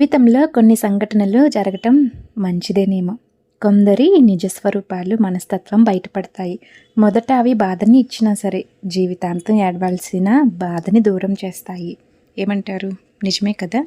జీవితంలో కొన్ని సంఘటనలు జరగటం మంచిదేనేమో. కొందరి నిజస్వరూపాలు మనస్తత్వం బయటపడతాయి. మొదట అవి బాధని ఇచ్చినా సరే జీవితాంతం ఏడవలసిన బాధని దూరం చేస్తాయి. ఏమంటారు? నిజమే కదా?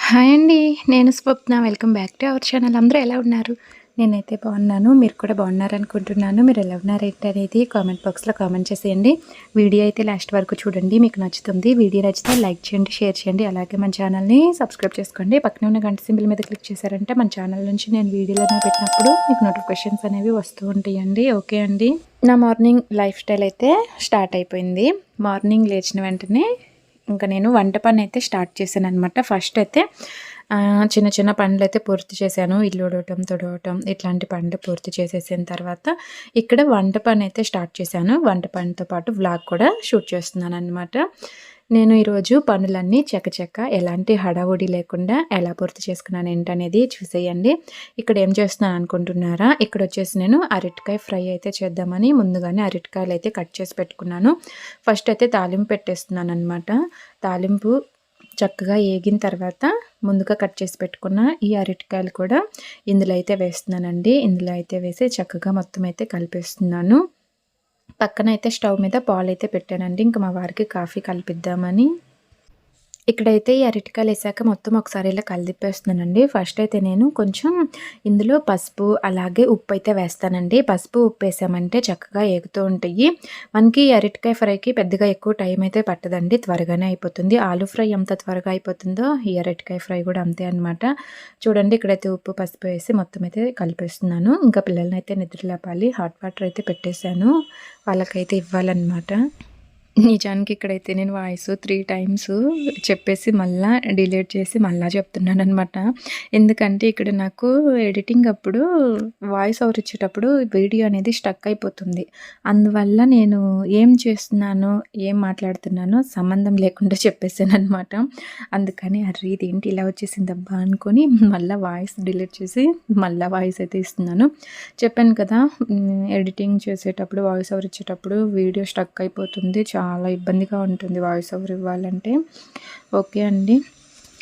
హాయ్ అండి నేను Swapna. Welcome back to our channel. అందరూ ఎలా ఉన్నారు? నేనైతే బాగున్నాను. మీరు కూడా బాగున్నారనుకుంటున్నాను. మీరు ఎలా ఉన్నారేంటి అనేది కామెంట్ బాక్స్లో కామెంట్ చేసేయండి. వీడియో అయితే లాస్ట్ వరకు చూడండి. మీకు నచ్చుతుంది. వీడియో నచ్చితే లైక్ చేయండి షేర్ చేయండి. అలాగే మన ఛానల్ని సబ్స్క్రైబ్ చేసుకోండి. పక్కన ఉన్న గంట సింబల్ మీద క్లిక్ చేశారంటే మన ఛానల్ నుంచి నేను వీడియోలో పెట్టినప్పుడు మీకు నోటిఫికేషన్స్ అనేవి వస్తూ ఉంటాయండి. ఓకే అండి? నా మార్నింగ్ లైఫ్ స్టైల్ అయితే స్టార్ట్ అయిపోయింది. మార్నింగ్ లేచిన వెంటనే ఇంకా నేను వంట పని అయితే స్టార్ట్ చేశాను అనమాట ఫస్ట్ అయితే చిన్న చిన్న పనులు అయితే పూర్తి చేశాను. ఇల్లు ఉడవటం తుడవటం ఇట్లాంటి పనులు పూర్తి చేసేసిన తర్వాత ఇక్కడ వంట పని అయితే స్టార్ట్ చేశాను. వంట పనితో పాటు వ్లాగ్ కూడా షూట్ చేస్తున్నాను అనమాట నేను ఈరోజు పనులన్నీ చకచక ఎలాంటి హడావుడి లేకుండా ఎలా పూర్తి చేసుకున్నాను ఏంటనేది చూసేయండి. ఇక్కడ ఏం చేస్తున్నాను అనుకుంటున్నారా? ఇక్కడ వచ్చేసి నేను అరటికాయ ఫ్రై అయితే చేద్దామని ముందుగానే అరటికాయలు అయితే కట్ చేసి పెట్టుకున్నాను. ఫస్ట్ అయితే తాలింపు పెట్టేస్తున్నాను అనమాట తాలింపు చక్కగా ఏగిన తర్వాత ముందుగా కట్ చేసి పెట్టుకున్న ఈ అరటికాయలు కూడా ఇందులో అయితే వేస్తున్నానండి. ఇందులో అయితే వేసి చక్కగా మొత్తం అయితే కలిపేస్తున్నాను. పక్కన అయితే స్టవ్ మీద పాలు అయితే పెట్టానండి. ఇంకా మా వారికి కాఫీ కలిపిద్దామని. ఇక్కడైతే ఈ అరటికాయలు వేసాక మొత్తం ఒకసారి ఇలా కలిదిప్పేస్తున్నానండి ఫస్ట్ అయితే నేను కొంచెం ఇందులో పసుపు అలాగే ఉప్పు అయితే వేస్తానండి. పసుపు ఉప్పు వేసామంటే చక్కగా ఎగుతూ ఉంటాయి. మనకి అరటికాయ ఫ్రైకి పెద్దగా ఎక్కువ టైం అయితే పట్టదండి. త్వరగానే అయిపోతుంది. ఆలు ఫ్రై ఎంత త్వరగా అయిపోతుందో ఈ అరటికాయ ఫ్రై కూడా అంతే అనమాట చూడండి ఇక్కడైతే ఉప్పు పసుపు వేసి మొత్తం అయితే కలిపేస్తున్నాను. ఇంకా పిల్లల్ని అయితే నిద్రలేపాలి హాట్ వాటర్ అయితే పెట్టేశాను. వాళ్ళకైతే ఇవ్వాలన్నమాట. నిజానికి ఇక్కడైతే నేను వాయిస్ త్రీ టైమ్స్ చెప్పేసి మళ్ళా డిలీట్ చేసి మళ్ళా చెప్తున్నాను అనమాట ఎందుకంటే ఇక్కడ నాకు ఎడిటింగ్ అప్పుడు వాయిస్ ఓవర్ ఇచ్చేటప్పుడు వీడియో అనేది స్టక్ అయిపోతుంది. అందువల్ల నేను ఏం చేస్తున్నాను ఏం మాట్లాడుతున్నానో సంబంధం లేకుండా చెప్పేసాను అనమాట అందుకని అర్రీ ఇదేంటి ఇలా వచ్చేసిందబ్బా అనుకొని మళ్ళీ వాయిస్ డిలీట్ చేసి మళ్ళీ వాయిస్ అయితే ఇస్తున్నాను. చెప్పాను కదా ఎడిటింగ్ చేసేటప్పుడు వాయిస్ ఓవర్ ఇచ్చేటప్పుడు వీడియో స్టక్ అయిపోతుంది చాలా చాలా ఇబ్బందిగా ఉంటుంది వాయిస్ ఓవర్ ఇవ్వాలంటే. ఓకే అండి.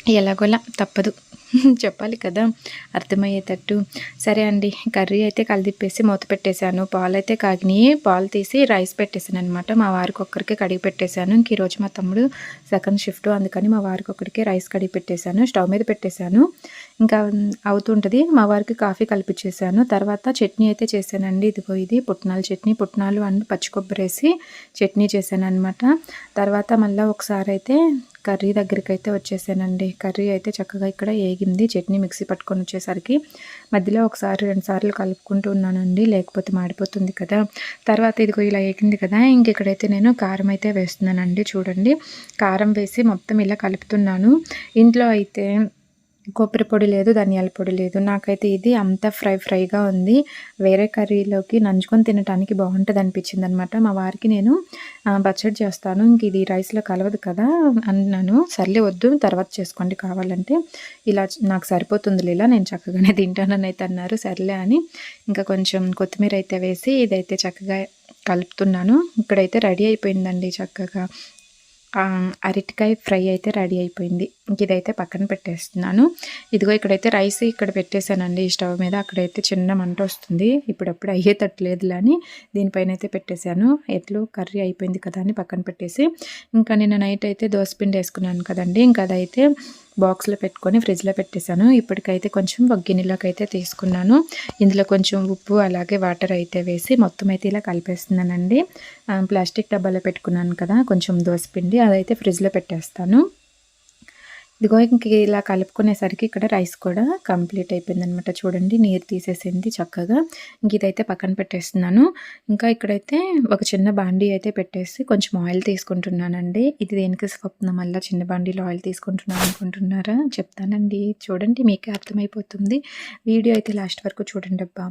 ఎలాగోలా తప్పదు. చెప్పాలి కదా. అర్థమయ్యేటట్టు. సరే అండి కర్రీ అయితే కలిదిప్పేసి మూత పెట్టేశాను. పాలు అయితే కాగినాయి పాలు తీసి రైస్ పెట్టేశాను అనమాట మా వారికి ఒక్కరికే కడిగి పెట్టేశాను. ఇంక ఈరోజు మా తమ్ముడు సెకండ్ షిఫ్ట్ అందుకని మా వారికి ఒక్కడికి రైస్ కడిగి పెట్టేశాను. స్టవ్ మీద పెట్టేశాను. ఇంకా అవుతుంటుంది మా వారికి కాఫీ కలిపించేసాను తర్వాత చట్నీ అయితే చేశానండి. ఇదిగో ఇది పుట్నాల చట్నీ. పుట్నాలు అండ్ పచ్చి కొబ్బరి వేసి చట్నీ చేశాను అనమాట తర్వాత మళ్ళీ ఒకసారి అయితే కర్రీ దగ్గరికి అయితే వచ్చేసానండి. కర్రీ అయితే చక్కగా ఇక్కడ ఏగింది చట్నీ మిక్సీ పట్టుకొని వచ్చేసరికి మధ్యలో ఒకసారి రెండు సార్లు కలుపుకుంటూ ఉన్నానండి లేకపోతే మాడిపోతుంది కదా. తర్వాత ఇదిగో ఇలా ఎగింది కదా. ఇంక ఇక్కడైతే నేను కారం అయితే వేస్తున్నానండి. చూడండి. కారం వేసి మొత్తం ఇలా కలుపుతున్నాను. ఇంట్లో అయితే కొబ్బరి పొడి లేదు ధనియాల పొడి లేదు. నాకైతే ఇది అంత ఫ్రై ఫ్రైగా ఉంది. వేరే కర్రీలోకి నంచుకొని తినడానికి బాగుంటుంది అనిపించింది అనమాట మా వారికి నేను బడ్జెట్ చేస్తాను. ఇంక ఇది రైస్లో కలవదు కదా అన్నాను. సర్లే వద్దు తర్వాత చేసుకోండి కావాలంటే. ఇలా నాకు సరిపోతుంది ఇలా నేను చక్కగానే తింటానని అయితే అన్నారు. సర్లే అని ఇంకా కొంచెం కొత్తిమీర అయితే వేసి ఇదైతే చక్కగా కలుపుతున్నాను. ఇక్కడైతే రెడీ అయిపోయిందండి చక్కగా. అరటికాయ ఫ్రై అయితే రెడీ అయిపోయింది. ఇదైతే పక్కన పెట్టేస్తున్నాను. ఇదిగో ఇక్కడైతే రైస్ ఇక్కడ పెట్టేశానండి. ఈ స్టవ్ మీద అక్కడైతే చిన్న మంట వస్తుంది. ఇప్పుడప్పుడు అయ్యేటట్లేదులే అని దీనిపైన అయితే పెట్టేశాను. ఎట్లు కర్రీ అయిపోయింది కదా అని పక్కన పెట్టేసి. ఇంకా నేను నైట్ అయితే దోసపిండి వేసుకున్నాను కదండి. ఇంకా అదైతే బాక్స్లో పెట్టుకొని ఫ్రిడ్జ్లో పెట్టేశాను. ఇప్పటికైతే కొంచెం ఒక గిన్నెలోకి అయితే తీసుకున్నాను. ఇందులో కొంచెం ఉప్పు అలాగే వాటర్ అయితే వేసి మొత్తం అయితే ఇలా కలిపేస్తున్నానండి. ప్లాస్టిక్ డబ్బాలో పెట్టుకున్నాను కదా కొంచెం దోసపిండి అదైతే ఫ్రిడ్జ్లో పెట్టేస్తాను. ఇదిగో ఇంక ఇలా కలుపుకునేసరికి ఇక్కడ రైస్ కూడా కంప్లీట్ అయిపోయింది అనమాట చూడండి నీరు తీసేసింది చక్కగా. ఇంక ఇదైతే పక్కన పెట్టేస్తున్నాను. ఇంకా ఇక్కడైతే ఒక చిన్న బాండీ అయితే పెట్టేసి కొంచెం ఆయిల్ తీసుకుంటున్నానండి. ఇది దేనికి స్వప్నం? మళ్ళీ చిన్న బాండీలో ఆయిల్ తీసుకుంటున్నాను అనుకుంటున్నారా? చెప్తానండి. చూడండి మీకే అర్థమైపోతుంది. వీడియో అయితే లాస్ట్ వరకు చూడండి అబ్బా.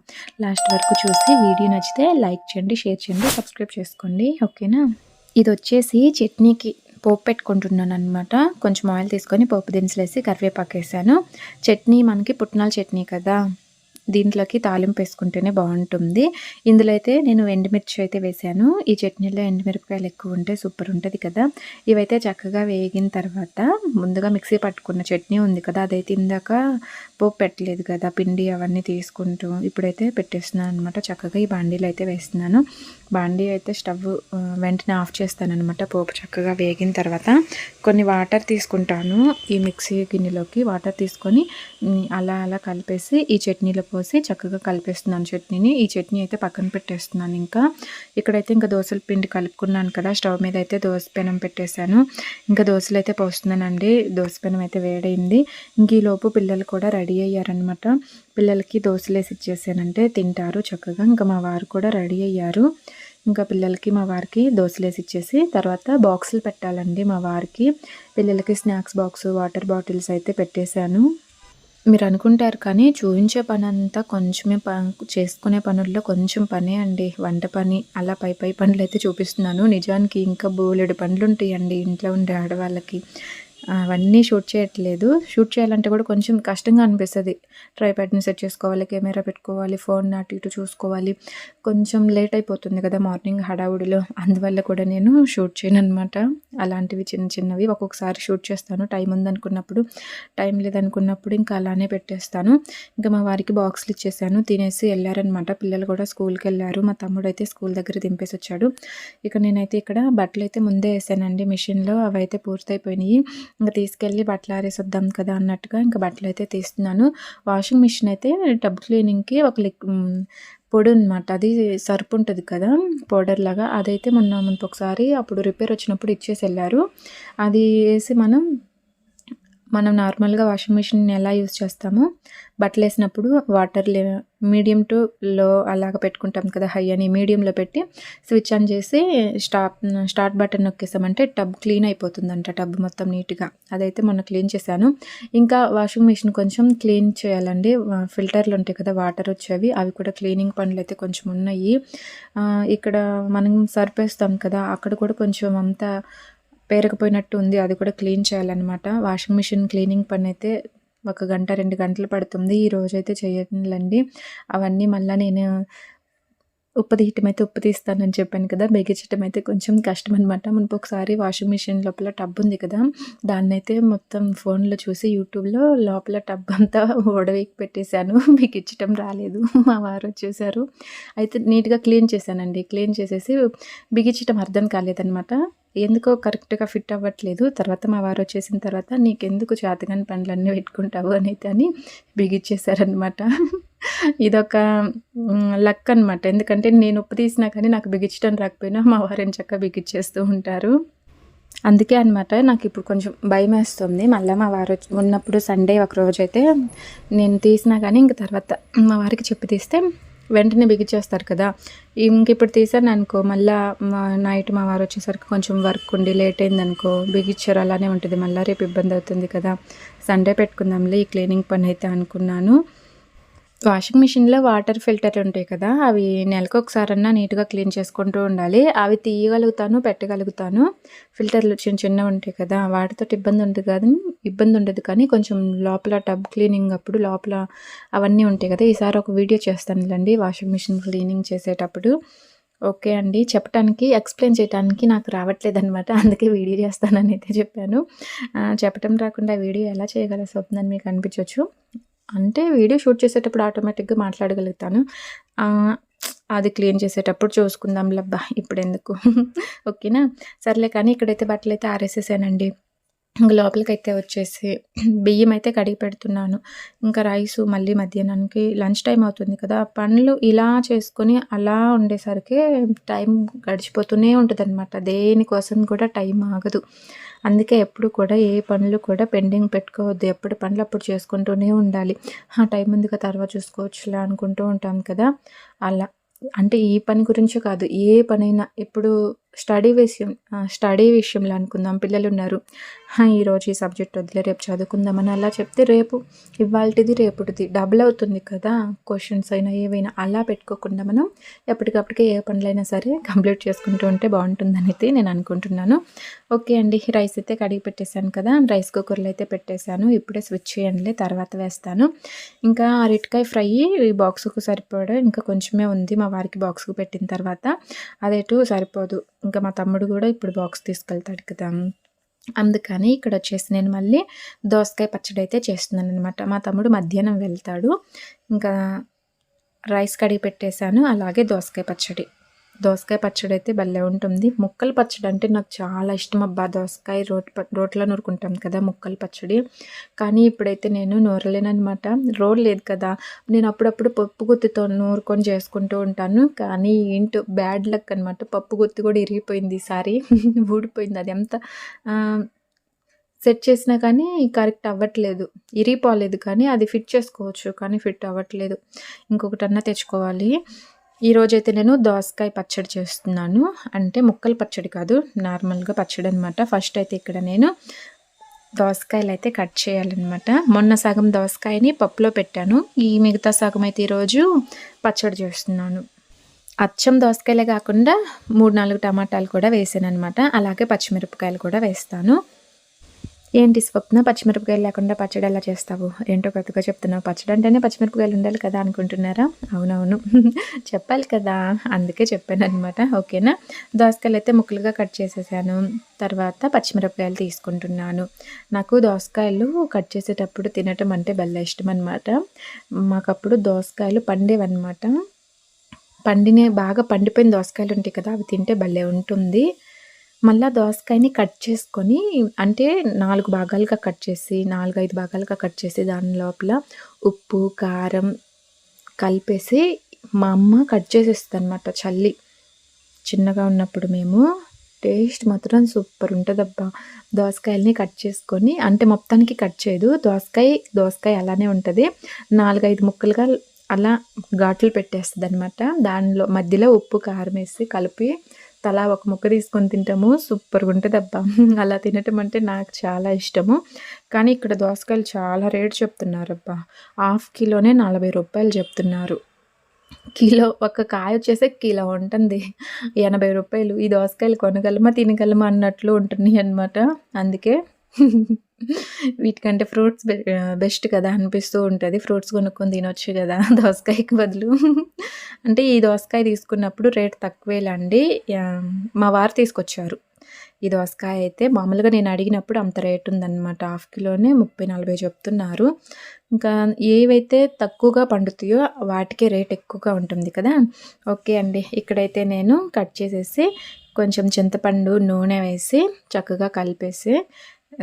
లాస్ట్ వరకు చూసి వీడియో నచ్చితే లైక్ చేయండి షేర్ చేయండి సబ్స్క్రైబ్ చేసుకోండి. ఓకేనా? ఇది వచ్చేసి చట్నీకి పోపు పెట్టుకుంటున్నాను అనమాట కొంచెం ఆయిల్ తీసుకొని పోపు దినుసులు వేసి కరివేపాకు వేసాను. చట్నీ మనకి పుట్నాల చట్నీ కదా. దీంట్లోకి తాలింపు వేసుకుంటేనే బాగుంటుంది. ఇందులో అయితే నేను ఎండుమిర్చి అయితే వేసాను. ఈ చట్నీలో ఎండుమిరపకాయలు ఎక్కువ ఉంటే సూపర్ ఉంటుంది కదా. ఇవైతే చక్కగా వేగిన తర్వాత ముందుగా మిక్సీ పట్టుకున్న చట్నీ ఉంది కదా అదైతే ఇందాక పోపు పెట్టలేదు కదా పిండి అవన్నీ తీసుకుంటూ ఇప్పుడైతే పెట్టేస్తున్నాను అనమాట చక్కగా ఈ బాండీలు అయితే వేస్తున్నాను. బాండీ అయితే స్టవ్ వెంటనే ఆఫ్ చేస్తాను అనమాట పోపు చక్కగా వేగిన తర్వాత కొన్ని వాటర్ తీసుకుంటాను. ఈ మిక్సీ గిన్నెలోకి వాటర్ తీసుకొని అలా అలా కలిపేసి ఈ చట్నీలో పోసి చక్కగా కలిపేస్తున్నాను చట్నీని. ఈ చట్నీ అయితే పక్కన పెట్టేస్తున్నాను ఇంకా. ఇక్కడైతే ఇంకా దోశల పిండి కలుపుకున్నాను కదా స్టవ్ మీద అయితే దోశ పెనం పెట్టేశాను. ఇంకా దోశలు అయితే పోస్తున్నానండి. దోశ పెనం అయితే వేడైంది. ఇంక ఈ లోపు పిల్లలు కూడా రెడీ రెడీ అయ్యారనమాట పిల్లలకి దోశలేసి ఇచ్చేసానంటే తింటారు చక్కగా. ఇంకా మా వారు కూడా రెడీ అయ్యారు. ఇంకా పిల్లలకి మా వారికి దోశలేసి ఇచ్చేసి తర్వాత బాక్సులు పెట్టాలండి మా వారికి. పిల్లలకి స్నాక్స్ బాక్స్ వాటర్ బాటిల్స్ అయితే పెట్టేశాను. మీరు అనుకుంటారు కానీ చూపించే పని అంతా కొంచెమే ప చేసుకునే పనుల్లో కొంచెం పనే అండి. వంట పని అలా పై పై పనులు అయితే చూపిస్తున్నాను. నిజానికి ఇంకా బోలెడు పనులు ఉంటాయండి ఇంట్లో ఉండే ఆడవాళ్ళకి. అవన్నీ షూట్ చేయట్లేదు. షూట్ చేయాలంటే కూడా కొంచెం కష్టంగా అనిపిస్తుంది. ట్రైప్యాడ్ని సెట్ చేసుకోవాలి కెమెరా పెట్టుకోవాలి ఫోన్ అటు ఇటు చూసుకోవాలి. కొంచెం లేట్ అయిపోతుంది కదా మార్నింగ్ హడావుడిలో. అందువల్ల కూడా నేను షూట్ చేయను అనమాట అలాంటివి చిన్న చిన్నవి ఒక్కొక్కసారి షూట్ చేస్తాను. టైం ఉందనుకున్నప్పుడు టైం లేదనుకున్నప్పుడు ఇంకా అలానే పెట్టేస్తాను. ఇంకా మా వారికి బాక్స్లు ఇచ్చేసాను. తినేసి వెళ్ళారనమాట పిల్లలు కూడా స్కూల్కి వెళ్ళారు. మా తమ్ముడు అయితే స్కూల్ దగ్గర దింపేసి వచ్చాడు. ఇక నేనైతే ఇక్కడ బట్టలు అయితే ముందే వేసానండి. మిషన్లో అవి అయితే పూర్తయిపోయినాయి. ఇంకా తీసుకెళ్ళి బట్టలు ఆరేసొద్దాం కదా అన్నట్టుగా ఇంకా బట్టలు అయితే తీస్తున్నాను. వాషింగ్ మిషన్ అయితే టబ్ క్లీనింగ్కి ఒక లిక్ పొడి అనమాట అది సర్పు ఉంటుంది కదా పౌడర్ లాగా. అదైతే మొన్న మనకు ఒకసారి అప్పుడు రిపేర్ వచ్చినప్పుడు ఇచ్చేసి వెళ్ళారు. అది వేసి మనం మనం నార్మల్గా వాషింగ్ మిషన్ ఎలా యూస్ చేస్తామో బట్టలు వేసినప్పుడు వాటర్ లే మీడియం టు లో అలాగ పెట్టుకుంటాం కదా హై అని మీడియంలో పెట్టి స్విచ్ ఆన్ చేసి స్టాప్ స్టార్ట్ బటన్ నొక్కేసామంటే టబ్ క్లీన్ అయిపోతుందంట టబ్ మొత్తం నీట్గా. అదైతే మొన్న క్లీన్ చేశాను. ఇంకా వాషింగ్ మిషన్ కొంచెం క్లీన్ చేయాలండి. ఫిల్టర్లు ఉంటాయి కదా వాటర్ వచ్చేవి అవి కూడా క్లీనింగ్ పనులు అయితే కొంచెం ఉన్నాయి. ఇక్కడ మనం సర్పేస్తాం కదా అక్కడ కూడా కొంచెం అంతా పేరకపోయినట్టు ఉంది అది కూడా క్లీన్ చేయాలన్నమాట. వాషింగ్ మిషన్ క్లీనింగ్ పని అయితే ఒక గంట రెండు గంటలు పడుతుంది. ఈ రోజైతే అయితే అవన్నీ మళ్ళీ నేను ఉప్పు తీయటం అయితే ఉప్పు తీస్తానని చెప్పాను కదా బిగించటం అయితే కొంచెం కష్టం అనమాట మనకు ఒకసారి వాషింగ్ మిషన్ లోపల టబ్ ఉంది కదా దాన్ని అయితే మొత్తం ఫోన్లో చూసి యూట్యూబ్లో లోపల టబ్ అంతా ఓడవేకి పెట్టేశాను. బిగించటం రాలేదు. మా వారు వచ్చేసారు అయితే నీట్గా క్లీన్ చేశానండి. క్లీన్ చేసేసి బిగించటం అర్థం కాలేదనమాట ఎందుకో కరెక్ట్గా ఫిట్ అవ్వట్లేదు. తర్వాత మా వారు వచ్చేసిన తర్వాత నీకెందుకు చేతగాని పనులన్నీ పెట్టుకుంటావు అని అని బిగించేశారనమాట ఇదొక లక్ అనమాట ఎందుకంటే నేను ఉప్పు తీసినా కానీ నాకు బిగించడం రాకపోయినా మా వారిని చక్కగా బిగించేస్తూ ఉంటారు. అందుకే అనమాట నాకు ఇప్పుడు కొంచెం భయం వేస్తుంది. మళ్ళీ మా వారు ఉన్నప్పుడు సండే ఒక రోజు అయితే నేను తీసినా కానీ ఇంక తర్వాత మా వారికి చెప్పి తీస్తే వెంటనే బిగించేస్తారు కదా. ఇంక ఇప్పుడు తీసాను అనుకో మళ్ళీ మా నైట్ మా వారు వచ్చేసరికి కొంచెం వర్క్ ఉండి లేట్ అయింది అనుకో బిగించారు అలానే ఉంటుంది. మళ్ళీ రేపు ఇబ్బంది అవుతుంది కదా. సండే పెట్టుకుందాంలే ఈ క్లీనింగ్ పని అయితే అనుకున్నాను. వాషింగ్ మిషన్లో వాటర్ ఫిల్టర్ ఉంటాయి కదా అవి నెలకు ఒకసారన్నా నీట్గా క్లీన్ చేసుకుంటూ ఉండాలి. అవి తీయగలుగుతాను పెట్టగలుగుతాను. ఫిల్టర్లు చిన్న చిన్నవి ఉంటాయి కదా వాటితో ఇబ్బంది ఉంటుంది కానీ ఇబ్బంది ఉండదు కానీ కొంచెం లోపల టబ్ క్లీనింగ్ అప్పుడు లోపల అవన్నీ ఉంటాయి కదా. ఈసారి ఒక వీడియో చేస్తానులేండి వాషింగ్ మిషన్ క్లీనింగ్ చేసేటప్పుడు. ఓకే అండి చెప్పడానికి ఎక్స్ప్లెయిన్ చేయడానికి నాకు రావట్లేదు అనమాట అందుకే వీడియో చేస్తానని అయితే చెప్పాను. చెప్పటం చెప్పడం రాకుండా వీడియో ఎలా చేయగల స్వప్నని మీకు అనిపించవచ్చు అంటే వీడియో షూట్ చేసేటప్పుడు ఆటోమేటిక్గా మాట్లాడగలుగుతాను. అది క్లీన్ చేసేటప్పుడు చూసుకుందాం లబ్బా ఇప్పుడు ఎందుకు ఓకేనా? సర్లే కానీ ఇక్కడైతే బట్టలు అయితే ఆరేసేసానండి. ఇంకా లోపలికి అయితే వచ్చేసి బియ్యం అయితే కడిగి పెడుతున్నాను. ఇంకా రైస్ మళ్ళీ మధ్యాహ్నానికి లంచ్ టైం అవుతుంది కదా పనులు ఇలా చేసుకొని అలా ఉండేసరికి టైం గడిచిపోతూనే ఉంటుంది అనమాట దేనికోసం కూడా టైం ఆగదు. అందుకే ఎప్పుడు కూడా ఏ పనులు కూడా పెండింగ్ పెట్టుకోవద్దు. ఎప్పుడు పనులు అప్పుడు చేసుకుంటూనే ఉండాలి. ఆ టైం ఉంది కదా తర్వాత చూసుకోవచ్చులే అనుకుంటూ ఉంటాం కదా. అలా. అంటే ఈ పని గురించి కాదు. ఏ పనైనా ఎప్పుడు స్టడీ విషయం స్టడీ విషయంలో అనుకుందాం. పిల్లలు ఉన్నారు ఈరోజు ఈ సబ్జెక్ట్ వదిలే రేపు చదువుకుందామని అలా చెప్తే రేపు ఇవాళది రేపుటిది డబుల్ అవుతుంది కదా. క్వశ్చన్స్ అయినా ఏవైనా అలా పెట్టుకోకుండా మనం ఎప్పటికప్పటికే ఏ పనులైనా సరే కంప్లీట్ చేసుకుంటూ ఉంటే బాగుంటుందని అయితే నేను అనుకుంటున్నాను. ఓకే అండి రైస్ అయితే కడిగి పెట్టేశాను కదా. రైస్ కుక్కర్లో అయితే పెట్టేశాను. ఇప్పుడే స్విచ్ చేయండి తర్వాత వేస్తాను. ఇంకా అరటికాయ ఫ్రై ఈ బాక్స్కు సరిపోవడం ఇంకా కొంచెమే ఉంది. మా వారికి బాక్స్కు పెట్టిన తర్వాత అదేటు సరిపోదు. ఇంకా మా తమ్ముడు కూడా ఇప్పుడు బాక్స్ తీసుకెళ్తాడు కదా. అందుకని ఇక్కడ వచ్చేసి నేను మళ్ళీ దోసకాయ పచ్చడి అయితే చేస్తున్నాను అనమాట మా తమ్ముడు మధ్యాహ్నం వెళ్తాడు. ఇంకా రైస్ కడిగి పెట్టేశాను అలాగే దోసకాయ పచ్చడి. దోసకాయ పచ్చడి అయితే భలే ఉంటుంది. ముక్కల పచ్చడి అంటే నాకు చాలా ఇష్టం అబ్బా. దోసకాయ రోట్ రోట్లో నూరుకుంటాం కదా ముక్కల పచ్చడి. కానీ ఇప్పుడైతే నేను నూరలేనమాట రోడ్ లేదు కదా. నేను అప్పుడప్పుడు పప్పు గుత్తితో నూరుకొని చేసుకుంటూ ఉంటాను. కానీ ఏంటో బ్యాడ్ లక్ అనమాట పప్పు గుత్తి కూడా ఇరిగిపోయింది ఈసారి. ఊడిపోయింది అది ఎంత సెట్ చేసినా కానీ కరెక్ట్ అవ్వట్లేదు. ఇరిగిపోలేదు కానీ అది ఫిట్ చేసుకోవచ్చు కానీ ఫిట్ అవ్వట్లేదు. ఇంకొకటన్నా తెచ్చుకోవాలి. ఈరోజైతే నేను దోసకాయ పచ్చడి చేస్తున్నాను. అంటే ముక్కల పచ్చడి కాదు నార్మల్గా పచ్చడి అనమాట ఫస్ట్ అయితే ఇక్కడ నేను దోసకాయలు అయితే కట్ చేయాలన్నమాట. మొన్న సగం దోసకాయని పప్పులో పెట్టాను. ఈ మిగతా సగం అయితే ఈరోజు పచ్చడి చేస్తున్నాను. అచ్చం దోసకాయలే కాకుండా మూడు నాలుగు టమాటాలు కూడా వేసాను అనమాట అలాగే పచ్చిమిరపకాయలు కూడా వేస్తాను. ఏంటి స్వప్న? పచ్చిమిరపకాయలు లేకుండా పచ్చడి ఎలా చేస్తావు? ఏంటో కొత్తగా చెప్తున్నావు. పచ్చడి అంటేనే పచ్చిమిరపకాయలు ఉండాలి కదా అనుకుంటున్నారా? అవునవును. చెప్పాలి కదా. అందుకే చెప్పాను అనమాట ఓకేనా? దోసకాయలు అయితే ముక్కలుగా కట్ చేసేసాను. తర్వాత పచ్చిమిరపకాయలు తీసుకుంటున్నాను. నాకు దోసకాయలు కట్ చేసేటప్పుడు తినటం అంటే భలే ఇష్టం అనమాట మాకప్పుడు దోసకాయలు పండేవన్నమాట. పండినే బాగా పండిపోయిన దోసకాయలు ఉంటాయి కదా అవి తింటే భలే ఉంటుంది. మళ్ళీ దోసకాయని కట్ చేసుకొని అంటే నాలుగు భాగాలుగా కట్ చేసి నాలుగు ఐదు భాగాలుగా కట్ చేసి దాని లోపల ఉప్పు కారం కలిపేసి మా అమ్మ కట్ చేసేస్తుంది అనమాట చల్లి. చిన్నగా ఉన్నప్పుడు మేము టేస్ట్ మాత్రం సూపర్ ఉంటుందబ్బా. దోసకాయల్ని కట్ చేసుకొని అంటే మొత్తానికి కట్ చేయదు. దోసకాయ దోసకాయ అలానే ఉంటుంది. నాలుగైదు ముక్కలుగా అలా ఘాట్లు పెట్టేస్తుంది అనమాట దానిలో మధ్యలో ఉప్పు కారం వేసి కలిపి తలా ఒక ముక్క తీసుకొని తింటాము. సూపర్గా ఉంటుంది అబ్బా అలా తినటం అంటే నాకు చాలా ఇష్టము. కానీ ఇక్కడ దోసకాయలు చాలా రేట్ చెప్తున్నారు అబ్బా హాఫ్ కిలోనే నలభై రూపాయలు చెప్తున్నారు. కిలో ఒక కాయ వచ్చేసి కిలో ఉంటుంది. ఎనభై రూపాయలు. ఈ దోసకాయలు కొనగలమా తినగలమా అన్నట్లు ఉంటున్నాయి అనమాట అందుకే వీటికంటే ఫ్రూట్స్ బెస్ట్ కదా అనిపిస్తూ ఉంటుంది. ఫ్రూట్స్ కొనుక్కొని తినొచ్చు కదా దోసకాయకి బదులు. అంటే ఈ దోసకాయ తీసుకున్నప్పుడు రేట్ తక్కువేలండి. మా వారు తీసుకొచ్చారు. ఈ దోసకాయ అయితే మామూలుగా నేను అడిగినప్పుడు అంత రేట్ ఉందన్నమాట. హాఫ్ కిలోనే ముప్పై నలభై చెప్తున్నారు. ఇంకా ఏవైతే తక్కువగా పండుతాయో వాటికే రేట్ ఎక్కువగా ఉంటుంది కదా. ఓకే అండి. ఇక్కడైతే నేను కట్ చేసేసి కొంచెం చింతపండు నూనె వేసి చక్కగా కలిపేసి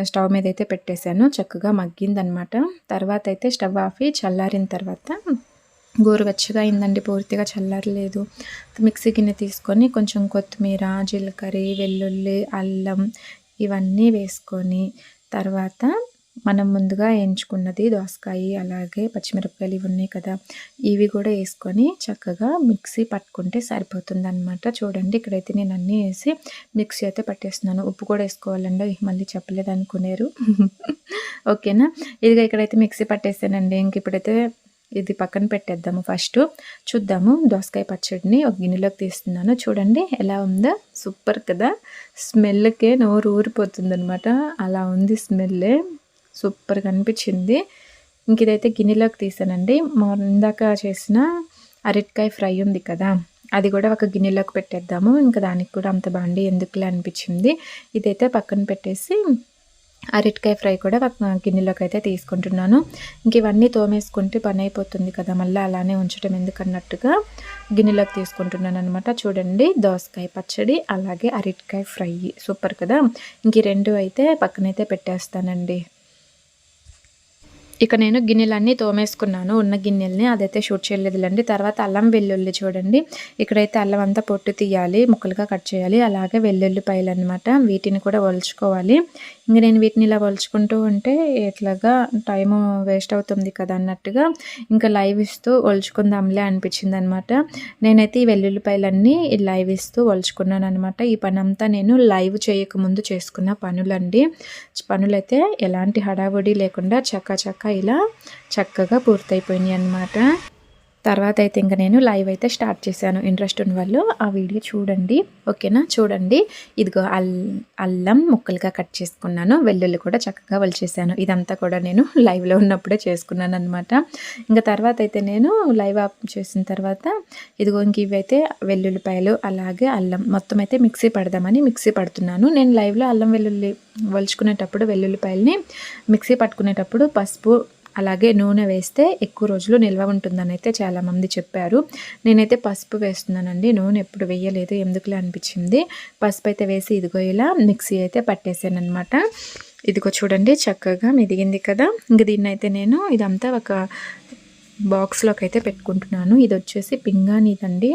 స్టవ్ మీద అయితే పెట్టేశాను. చక్కగా మగ్గిందనమాట తర్వాత అయితే స్టవ్ ఆఫి చల్లారిన తర్వాత గోరువెచ్చగా అయిందండి. పూర్తిగా చల్లారలేదు. మిక్సీ గిన్నె తీసుకొని కొంచెం కొత్తిమీర జీలకర్ర వెల్లుల్లి అల్లం ఇవన్నీ వేసుకొని తర్వాత మనం ముందుగా వేయించుకున్నది దోసకాయ అలాగే పచ్చిమిరపకాయలు ఇవి ఉన్నాయి కదా. ఇవి కూడా వేసుకొని చక్కగా మిక్సీ పట్టుకుంటే సరిపోతుంది అనమాట చూడండి ఇక్కడైతే నేను అన్నీ వేసి మిక్సీ అయితే పట్టేస్తున్నాను. ఉప్పు కూడా వేసుకోవాలండి. మళ్ళీ చెప్పలేదు అనుకునేరు. ఓకేనా? ఇదిగా ఇక్కడైతే మిక్సీ పట్టేసానండి. ఇంక ఇప్పుడైతే ఇది పక్కన పెట్టేద్దాము ఫస్ట్. చూద్దాము దోసకాయ పచ్చడిని ఒక గిన్నెలోకి తీస్తున్నాను. చూడండి ఎలా ఉందో. సూపర్ కదా. స్మెల్కే నోరు ఊరిపోతుంది అనమాట అలా ఉంది స్మెల్ సూపర్గా అనిపించింది. ఇంక ఇదైతే గిన్నెలోకి తీసానండి. ఇందాక చేసిన అరటికాయ ఫ్రై ఉంది కదా అది కూడా ఒక గిన్నెలోకి పెట్టేద్దాము. ఇంకా దానికి కూడా అంత బాండి ఎందుకులే అనిపించింది. ఇదైతే పక్కన పెట్టేసి అరటికాయ ఫ్రై కూడా ఒక గిన్నెలోకి అయితే తీసుకుంటున్నాను. ఇంక ఇవన్నీ తోమేసుకుంటే పని అయిపోతుంది కదా మళ్ళీ అలానే ఉంచడం ఎందుకన్నట్టుగా గిన్నెలోకి తీసుకుంటున్నాను అనమాట చూడండి దోసకాయ పచ్చడి అలాగే అరటికాయ ఫ్రై. సూపర్ కదా? ఇంక రెండు అయితే పక్కనైతే పెట్టేస్తానండి. ఇక నేను గిన్నెలన్నీ తోమేసుకున్నాను. ఉన్న గిన్నెల్ని అదైతే షూట్ చేయలేదులండి. తర్వాత అల్లం వెల్లుల్లి చూడండి. ఇక్కడైతే అల్లం అంతా పొట్టు తీయాలి ముక్కలుగా కట్ చేయాలి. అలాగే వెల్లుల్లిపాయలు అనమాట వీటిని కూడా ఒలుచుకోవాలి ఇంక నేను వీటిని ఇలా ఒలుచుకుంటూ ఉంటే ఎట్లాగా టైం వేస్ట్ అవుతుంది కదా అన్నట్టుగా ఇంకా లైవ్ ఇస్తూ ఒలుచుకుందాంలే అనిపించింది అనమాట నేనైతే ఈ వెల్లుల్లిపాయలన్నీ లైవ్ ఇస్తూ ఒలుచుకున్నాను అనమాట ఈ పని అంతా నేను లైవ్ చేయకముందు చేసుకున్న పనులండి. పనులైతే ఎలాంటి హడావుడి లేకుండా చక్క చక్క ఇలా చక్కగా పూర్తయిపోయినాయి అన్నమాట తర్వాత అయితే ఇంకా నేను లైవ్ అయితే స్టార్ట్ చేశాను. ఇంట్రెస్ట్ ఉన్న వాళ్ళు ఆ వీడియో చూడండి. ఓకేనా? చూడండి. ఇదిగో అల్ అల్లం ముక్కలుగా కట్ చేసుకున్నాను. వెల్లుల్లి కూడా చక్కగా వలిచేసాను ఇదంతా కూడా నేను లైవ్లో ఉన్నప్పుడే చేసుకున్నాను అనమాట ఇంకా తర్వాత అయితే నేను లైవ్ ఆఫ్ చేసిన తర్వాత ఇదిగో ఇంక ఇవైతే వెల్లుల్లిపాయలు అలాగే అల్లం మొత్తం అయితే మిక్సీ పడదామని మిక్సీ పడుతున్నాను. నేను లైవ్లో అల్లం వెల్లుల్లి వలుచుకునేటప్పుడు వెల్లుల్లిపాయలని మిక్సీ పట్టుకునేటప్పుడు పసుపు అలాగే నూనె వేస్తే ఎక్కువ రోజులు నిల్వ ఉంటుందని అయితే చాలామంది చెప్పారు. నేనైతే పసుపు వేస్తున్నానండి. నూనె ఎప్పుడు వేయలేదు ఎందుకులే అనిపించింది. పసుపు అయితే వేసి ఇదిగో ఇలా మిక్సీ అయితే పట్టేసాను అనమాట ఇదిగో చూడండి చక్కగా మెదిగింది కదా. ఇంక దీన్ని అయితే నేను ఇదంతా ఒక బాక్స్లోకి అయితే పెట్టుకుంటున్నాను. ఇది వచ్చేసి పింగాణిదండి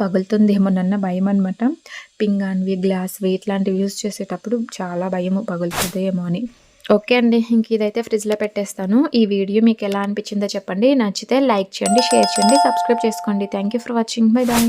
పగులుతుందేమోనన్న భయం అనమాట పింగాన్వి గ్లాస్వి ఇట్లాంటివి యూజ్ చేసేటప్పుడు చాలా భయము పగులుతుందేమో అని. ఓకే అండి. ఇంక ఇదైతే ఫ్రిడ్జ్లో పెట్టేస్తాను. ఈ వీడియో మీకు ఎలా అనిపించిందో చెప్పండి. నచ్చితే లైక్ చేయండి షేర్ చేయండి సబ్స్క్రైబ్ చేసుకోండి. Thank for watching. Bye bye.